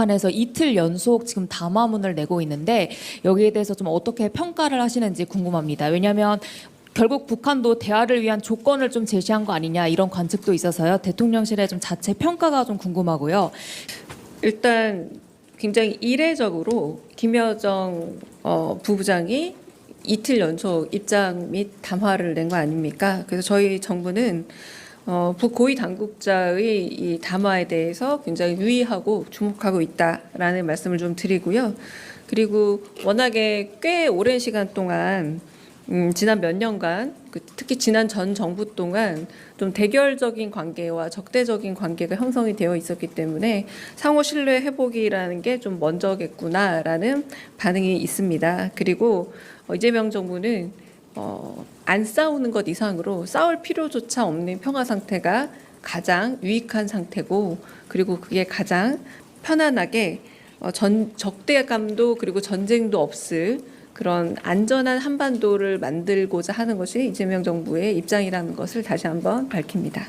북한에서 이틀 연속 지금 담화문을 내고 있는데 여기에 대해서 좀 어떻게 평가를 하시는지 궁금합니다. 왜냐하면 결국 북한도 대화를 위한 조건을 좀 제시한 거 아니냐 이런 관측도 있어서요. 대통령실의 좀 자체 평가가 좀 궁금하고요. 일단 굉장히 이례적으로 김여정 어, 부부장이 이틀 연속 입장 및 담화를 낸 거 아닙니까? 그래서 저희 정부는 어, 북고위 당국자의 이 담화에 대해서 굉장히 유의하고 주목하고 있다라는 말씀을 좀 드리고요. 그리고 워낙에 꽤 오랜 시간 동안 음, 지난 몇 년간 그 특히 지난 전 정부 동안 좀 대결적인 관계와 적대적인 관계가 형성이 되어 있었기 때문에 상호 신뢰 회복이라는 게 좀 먼저겠구나라는 반응이 있습니다. 그리고 어, 이재명 정부는 어, 안 싸우는 것 이상으로 싸울 필요조차 없는 평화 상태가 가장 유익한 상태고 그리고 그게 가장 편안하게 어, 전 적대감도 그리고 전쟁도 없을 그런 안전한 한반도를 만들고자 하는 것이 이재명 정부의 입장이라는 것을 다시 한번 밝힙니다.